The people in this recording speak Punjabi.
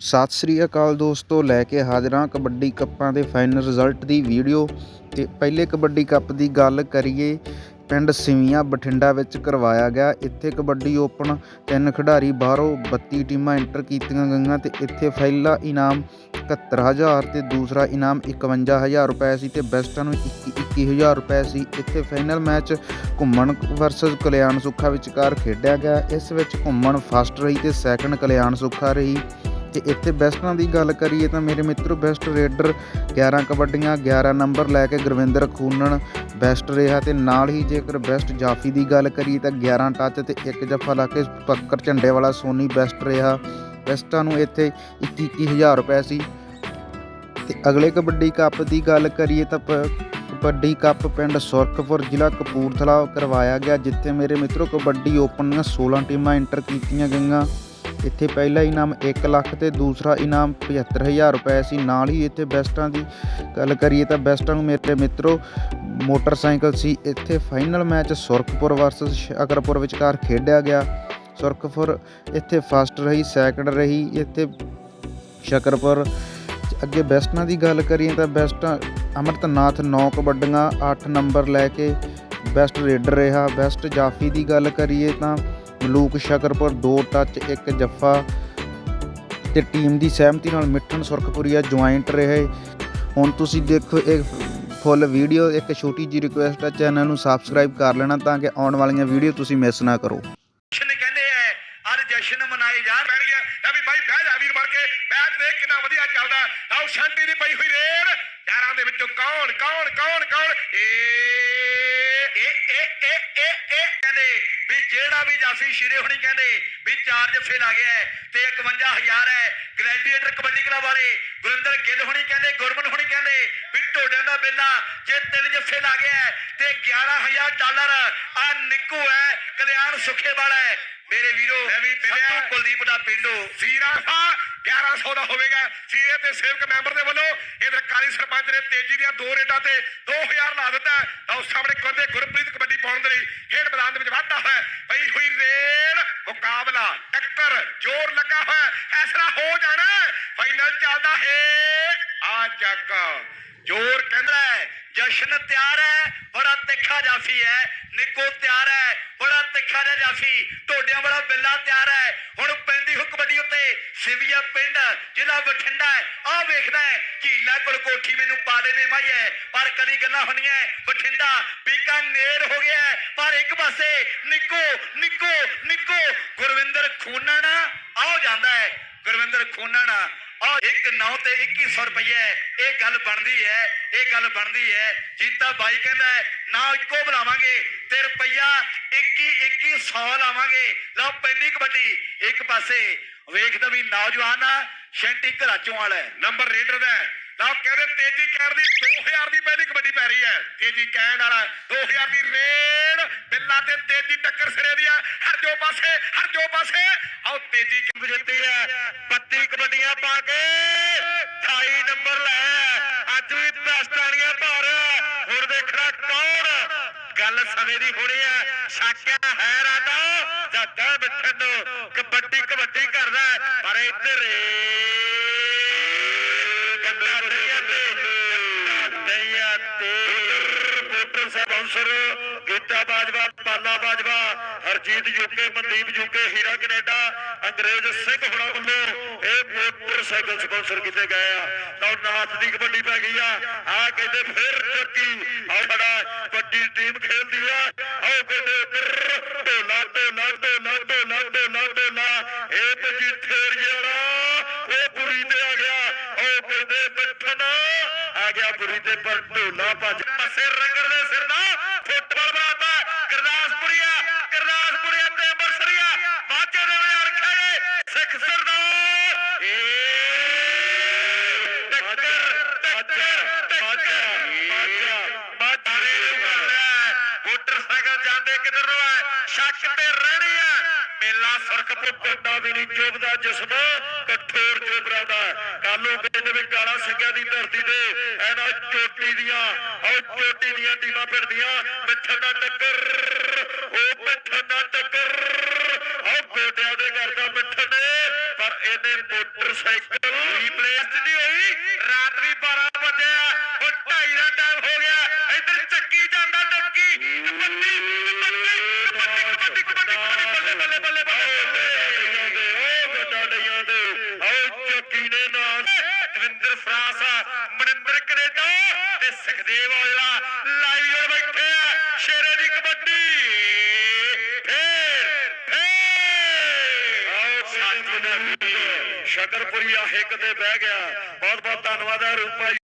ਸਤਿ ਸ੍ਰੀ ਅਕਾਲ ਦੋਸਤੋ, ਲੈ ਕੇ ਹਾਜ਼ਰਾਂ ਕਬੱਡੀ ਕੱਪਾਂ ਦੇ ਫਾਈਨਲ ਰਿਜ਼ਲਟ ਦੀ ਵੀਡੀਓ ਤੇ ਪਹਿਲੇ ਕਬੱਡੀ ਕੱਪ ਦੀ ਗੱਲ ਕਰੀਏ, ਪਿੰਡ ਸਿਵੀਆਂ ਬਠਿੰਡਾ ਵਿੱਚ ਕਰਵਾਇਆ ਗਿਆ। ਇੱਥੇ ਕਬੱਡੀ ਓਪਨ ਤਿੰਨ ਖਿਡਾਰੀ ਬਾਹਰੋਂ 32 ਟੀਮਾਂ ਐਂਟਰ ਕੀਤੀਆਂ ਗਈਆਂ ਤੇ ਇੱਥੇ ਪਹਿਲਾ ਇਨਾਮ 71000 ਤੇ ਦੂਸਰਾ ਇਨਾਮ 51000 ਰੁਪਏ ਸੀ ਤੇ ਬੈਸਟਾਂ ਨੂੰ 21 21000 ਰੁਪਏ ਸੀ। ਇੱਥੇ final match Ghuman versus Kalyan Sukha ਵਿਚਕਾਰ ਖੇਡਿਆ ਗਿਆ। ਇਸ ਵਿੱਚ ਘੁੰਮਣ ਫਸਟ ਰਹੀ ਤੇ ਸੈਕੰਡ ਕਲਿਆਣ ਸੁੱਖਾ ਰਹੀ। ਤੇ ਇੱਥੇ ਬੈਸਟਾਂ ਦੀ ਗੱਲ ਕਰੀਏ ਤਾਂ ਮੇਰੇ ਮਿੱਤਰੋ ਬੈਸਟ ਰੇਡਰ 11 ਕਬੱਡੀਆਂ 11 ਨੰਬਰ ਲੈ ਕੇ ਗੁਰਵਿੰਦਰ ਖੂਨਣ ਬੈਸਟ ਰਿਹਾ ਤੇ ਨਾਲ ਹੀ ਜੇਕਰ ਬੈਸਟ ਜਾਫੀ ਦੀ ਗੱਲ ਕਰੀਏ ਤਾਂ 11 ਟੱਚ ਤੇ ਇੱਕ ਜੱਫਾ ਲਾ ਕੇ ਪੱਕਰ ਝੰਡੇ ਵਾਲਾ ਸੋਨੀ ਬੈਸਟ ਰਿਹਾ। ਬੈਸਟਾਂ ਨੂੰ ਇੱਥੇ 21 21000 ਰੁਪਏ ਸੀ। ਤੇ ਅਗਲੇ ਕਬੱਡੀ ਕੱਪ ਦੀ ਗੱਲ ਕਰੀਏ ਤਾਂ ਪ- ਕਬੱਡੀ ਕੱਪ ਪਿੰਡ ਸੁਰਖਪੁਰ ਜ਼ਿਲ੍ਹਾ ਕਪੂਰਥਲਾ ਕਰਵਾਇਆ ਗਿਆ, ਜਿੱਥੇ ਮੇਰੇ ਮਿੱਤਰੋ ਕਬੱਡੀ ਓਪਨ ਦੀਆਂ 16 ਟੀਮਾਂ ਐਂਟਰ ਕੀਤੀਆਂ ਗਈਆਂ। ਇੱਥੇ ਪਹਿਲਾ ਇਨਾਮ 1 ਲੱਖ ਤੇ ਦੂਸਰਾ ਇਨਾਮ 75000 ਰੁਪਏ ਸੀ। ਨਾਲ ਹੀ ਇੱਥੇ ਬੈਸਟਾਂ ਦੀ ਗੱਲ ਕਰੀਏ ਤਾਂ ਬੈਸਟਾਂ ਨੂੰ ਮੇਰੇ ਮਿੱਤਰੋ, ਮੋਟਰਸਾਈਕਲ ਸੀ। ਇੱਥੇ final match Surkhpur versus Shakarpur ਵਿਚਕਾਰ ਖੇਡਿਆ ਗਿਆ। ਸੁਰਖਪੁਰ ਇੱਥੇ ਫਸਟ ਰਹੀ, ਸੈਕਿੰਡ ਰਹੀ। ਇੱਥੇ ਸ਼ਕਰਪੁਰ ਅੱਗੇ ਬੈਸਟਾਂ ਦੀ ਗੱਲ ਕਰੀਏ ਤਾਂ ਬੈਸਟਾਂ ਅਮਰਤਨਾਥ 9 ਕਬੱਡੀਆਂ 8 ਨੰਬਰ ਲੈ ਕੇ ਬੈਸਟ ਰੇਡਰ ਰਿਹਾ। ਬੈਸਟ ਜਾਫੀ ਦੀ ਗੱਲ ਕਰੀਏ ਤਾਂ ਮਲੂਕ ਸ਼ਕਰਪੁਰ 2 ਟੱਚ 1 ਜੱਫਾ ਤੇ ਟੀਮ ਦੀ ਸਹਿਮਤੀ ਨਾਲ ਮਿੱਠਣ ਸੁਰਖਪੁਰੀਆ ਜੁਆਇੰਟ ਰਹੇ। ਹੁਣ ਤੁਸੀਂ ਦੇਖੋ ਇਹ ਫੁੱਲ ਵੀਡੀਓ ਇੱਕ ਛੋਟੀ ਜੀ ਰਿਕੁਐਸਟ ਹੈ ਚੈਨਲ ਨੂੰ ਸਬਸਕ੍ਰਾਈਬ ਕਰ ਲੈਣਾ ਤਾਂ ਕਿ ਆਉਣ ਵਾਲੀਆਂ ਵੀਡੀਓ ਤੁਸੀਂ ਮਿਸ ਨਾ ਕਰੋ। ਜਸ਼ਨ ਕਹਿੰਦੇ ਐ ਅੱਜ ਜਸ਼ਨ ਮਨਾਏ ਜਾਣ ਬਣ ਗਿਆ ਲੈ ਵੀ ਬਾਈ, ਬਹਿ ਜਾ ਵੀਰ ਬਣ ਕੇ। ਮੈਚ ਦੇਖ ਕਿੰਨਾ ਵਧੀਆ ਚੱਲਦਾ। ਆਓ, ਸ਼ਾਂਤੀ ਦੀ ਪਈ ਹੋਈ ਰੇਡ ਯਾਰਾਂ ਦੇ ਵਿੱਚੋਂ ਕੌਣ ਕੌਣ ਕੌਣ ਕੌਣ? ਏ ਏ ਏ ਏ ਏ ਏ ਕਹਿੰਦੇ ਵੀ ਜਿਹੜਾ ਵੀ ਜਾਫੀ ਸ਼ਿਰੇ ਹੋਣੀ ਕਹਿੰਦੇ ਵੀ ਚਾਰ ਜੱਫੇ ਲਾ ਗਿਆ ਤੇ 51000 ਹੈ। ਗਲੈਡੀਏਟਰ ਕਬੱਡੀ ਕਲੱਬ ਵਾਲੇ ਗੁਰਿੰਦਰ ਗਿੱਲ ਹੋਣੀ ਕਹਿੰਦੇ ਗੁਰਮਨ ਹੋਣੀ ਕਹਿੰਦੇ ਵੀ ਢੋਡਿਆਂ ਦਾ ਬੇਲਾ ਜੇ ਤਿੰਨ ਜੱਫੇ ਲਾ ਗਿਆ ਤੇ 11000 ਡਾਲਰ। ਆ ਨਿੱਕੂ ਹੈ ਕਲਿਆਣ ਸੁਖੇ ਵਾਲਾ ਹੈ। ਮੇਰੇ ਵੀਰੋ ਮੈਂ ਵੀ ਸੰਤੂ ਕੁਲਦੀਪ ਦਾ ਪਿੰਡੋ। ਸੀਰਾ ਸਾ 1100 ਦਾ ਹੋਵੇਗਾ। ਸੀਏ ਤੇ ਸੇਵਕ ਮੈਂਬਰ ਦੇ ਵੱਲੋਂ ਇਧਰ ਕਾਲੀ ਸਰਪੰਚ ਨੇ ਤੇਜੀ ਦੀਆਂ ਦੋ ਰੇਡਾਂ ਤੇ 2000 ਲਾ ਦਿੱਤਾ। ਉਸ ਸਾਹਮਣੇ ਕਹਿੰਦੇ ਗੁਰਪ੍ਰੀਤ ਕਬੱਡੀ ਪਾਉਣ ਦੇ ਲਈ ਖੇਡ ਮੈਦਾਨ ਦੇ ਵਿੱਚ ਵਾਧਾ ਹੈ ਪਈ ਹੋਈ ਰੇਡ ਮੁਕਾਬਲਾ ਟੱਕਰ ਜ਼ੋਰ ਲੱਗਾ ਹੋਇਆ ਹੈ। ਫੈਸਲਾ ਹੋ ਜਾਣਾ ਫਾਈਨਲ ਚੱਲਦਾ ਹੈ। ਆ ਚੱਕ ਜ਼ੋਰ ਕਹਿੰਦਾ ਹੈ, ਜਸ਼ਨ ਤਿਆਰ ਹੈ, ਬੜਾ ਤਿੱਖਾ ਜਾਫੀ ਹੈ। ਨਿੱਕੋ ਤਿਆਰ ਹੈ, ਬੜਾ ਤਿੱਖਾ ਜਿਹਾ ਜਾਫੀ ਢੋਡਿਆਂ ਵਾਲਾ ਬਿੱਲਾ ਤਿਆਰ ਹੈ। ਹੁਣ ਪੈਂਦੀ ਹੁੱਕ ਕਬੱਡੀ ਉੱਤੇ, ਸਿਵੀਆ ਪਿੰਡ, ਜ਼ਿਲ੍ਹਾ ਬਠਿੰਡਾ ਹੈ। ਆ ਵੇਖਦਾ ਹੈ, ਝੀਲਾ ਕੋਲ ਕੋਠੀ ਮੈਨੂੰ ਪਾੜੇ ਦੇ ਮਾਈ ਹੈ। ਪਰ ਕਦੀ ਗੱਲਾਂ ਹੁੰਦੀਆਂ ਬਠਿੰਡਾ ਬੀਕਾਨੇਰ ਹੋ ਗਿਆ ਪਰ ਇੱਕ ਪਾਸੇ ਨਿੱਕੋ ਨਿੱਕੋ ਨਿੱਕੋ ਗੁਰਵਿੰਦਰ ਖੂਨਣ ਆਉ ਜਾਂਦਾ ਹੈ ਗੁਰਵਿੰਦਰ ਖੂਨਣ ਆ ਇੱਕ 9 ਤੇ 2100 ਰੁਪਏ ਇਹ ਗੱਲ ਬਣਦੀ ਹੈ ਇਹ ਗੱਲ ਬਣਦੀ ਹੈ। ਜੀਤਾ ਬਾਈ ਕਹਿੰਦਾ ਹੈ, ਨਾ ਇੱਕੋ ਬੁਲਾਵਾਂਗੇ ਤੇ ਰੁਪਈਆ 21 2100 ਲਾਵਾਂਗੇ। ਲਓ ਪੈਂਦੀ ਕਬੱਡੀ ਇੱਕ ਪਾਸੇ। ਵੇਖਦਾ ਵੀ ਨੌਜਵਾਨ ਆ ਸ਼ੈਂਟੀ ਘਰਾਚੋਂ ਵਾਲਾ ਨੰਬਰ ਰੇਡਰ ਦਾ ਨਾ ਲਓ ਕਹਿੰਦੇ ਤੇਜੀ ਕਹਿਣ ਦੀ 2000 ਦੀ ਪਹਿਲੀ ਕਬੱਡੀ ਪੈ ਰਹੀ ਹੈ। ਤੇਜੀ ਕਹਿਣ ਵਾਲਾ 2000 ਦੀ ਰੇਡ, ਬਿੱਲਾ ਤੇ ਤੇਜੀ ਟੱਕਰ ਸਿਰੇ ਦੀ ਆ ਹਰ ਜੋ ਪਾਸੇ, ਹਰ ਜੋ ਪਾਸੇ। ਆਓ, ਤੇਜੀ ਕਿੰਬ ਜਿੱਤੀ ਹੈ? 32 ਕਬੱਡੀਆਂ ਪਾ ਕੇ 28 ਨੰਬਰ ਲੈ। ਅੱਜ ਵੀ ਬੈਸਟਾਨੀਆਂ ਭਰ। ਹੁਣ ਦੇਖਣਾ ਕੌਣ? ਗੱਲ ਸਮੇਂ ਦੀ ਹੋਣੀ ਹੈ। ਸਾਕਿਆ ਹੈ ਰਾਦਾ ਜੱਟਾ ਬਿੱਠਣ ਨੂੰ ਕਬੱਡੀ ਕਬੱਡੀ ਕਰਦਾ ਪਰ ਇੱਧਰ ਕੰਡਾ reporter sponsor Geeta Bajwa, Pala Bajwa, Harjeet UK, Mandeep UK, Heera Canada, Angrez Singh ਹੁਣਾ ਵੱਲੋਂ ਇਹ ਮੋਟਰਸਾਈਕਲ ਸਪਾਂਸਰ ਕੀਤੇ ਗਏ ਆ। ਤਾਂ ਨਾਥ ਦੀ ਕਬੱਡੀ ਪੈ ਗਈ ਆ। ਆ ਕਹਿੰਦੇ ਫਿਰ ਚੱਕੀ ਆ ਬੜਾ ਵੱਡੀ ਟੀਮ ਖੇਡਦੀ ਆ। ਆਓ ਕਹਿੰਦੇ ਉੱਧਰ, ਢੋਲਾ ਢੋਲਾ ਢੋਲਾ ਢੋਲਾ ਢੋਲਾ ਢੋਲਾ। ਇਹ ਤੇ ਜਿੱਥੇ ਜਿਹੜਾ ਉਹ ਪੁਰੀ ਤੇ ਆ ਗਿਆ। ਉਹ ਕਹਿੰਦੇ ਬੈਠਣ, ਆ ਗਿਆ ਪੁਰੀ ਤੇ, ਪਰ ਢੋਲਾ ਭੱਜ ਪਾਸੇ ਰੰਗਰ ਦੇ ਸਿਰ ਨਾ ਫੁੱਟਬਾਲ ਬਣਾਤਾ ਗੁਰਦਾਸਪੁਰੀਆ ਗੁਰਦਾਸਪੁਰੀਆ ਤੇ ਅੰਮ੍ਰਿਤਸਰੀਆ ਬਾਜੇ ਦੇ ਨਾਲ ਖੜੇ ਸਿੱਖ ਸਰਦਾਰ ਏ ਟੱਕਰ ਟੱਕਰ ਟੱਕਰ ਬਾਜਾਰੇ ਨੂੰ ਕਰ ਲਿਆ ਮੋਟਰਸਾਈਕਲ ਜਾਂਦੇ ਕਿੱਧਰ ਹੈ ਸ਼ੱਕ ਤੇ ਰਹਿਣੀ ਹੈ। ਮੇਲਾ ਸੁਰਖਪੁਰ ਪਿੰਡਾਂ ਵੀ ਨਹੀਂ ਚੁੱਭਦਾ ਜਿਸਮ ਕਠੋਰ ਚੋਬਰਾ ਦਾ। ਕਾਲੂ ਕਹਿੰਦੇ ਵੀ ਕਾਲਾ ਸਿੰਘਾਂ ਦੀ ਧਰਤੀ ਤੇ ਐਨਾ ਚੋਟੀ ਦੀਆਂ ਉਹ ਚੋਟੀ ਦੀਆਂ ਟੀਮਾਂ ਭਿੜਦੀਆਂ ਮਿੱਠਣ ਦਾ ਟੱਕਰ ਉਹ ਮਿੱਠਣ ਦਾ ਟੱਕਰ। ਉਹ ਗੋਡਿਆਂ ਦੇ ਕਰਦਾ ਮਿੱਠਣ ਨੇ ਪਰ ਇਹਨੇ ਮੋਟਰਸਾਈਕਲ ਰੀਪਲੇਸ ਨਹੀਂ ਹੋਈ। ਰਾਤ ਵੀ 12 ਵਜੇ ਆ ਹੁਣ 2:30 ਦਾ ਟਾਈਮ ਹੋ ਗਿਆ ਇੱਧਰ ਚੱਕੀ ਜਾਂਦਾ ਡੱਕੀ ਕਬੱਡੀ ਕਬੱਡੀ ਕਬੱਡੀ ਕਬੱਡੀ ਕਬੱਡੀ ਬੱਲੇ ਬੱਲੇ ਬੱਲੇ ਬੱਲੇ ਉਹ ਗੱਡਾ ਡਈਆਂ ਦੇ ਆਓ ਚੱਕੀ ਨੇ ਨਾਲ ਦਵਿੰਦਰ ਫਰਾਂਸ ਮਨਿੰਦਰ ਕਨੇਡਾ ਤੇ ਸੁਖਦੇਵ ਔਜਲਾ ਲਾਈਵ ਜੁੜ ਬੈਠੇ ਆ, ਸ਼ੇਰੇ ਦੀ ਕਬੱਡੀ। ਫੇਰ ਫੇਰ। ਆਓ ਸੱਚ ਸ਼ਕਰਪੁਰੀਆ ਹਿੱਕ ਤੇ ਬਹਿ ਗਿਆ। ਬਹੁਤ ਬਹੁਤ ਧੰਨਵਾਦ ਹੈ ਰੂਪਾ ਜੀ।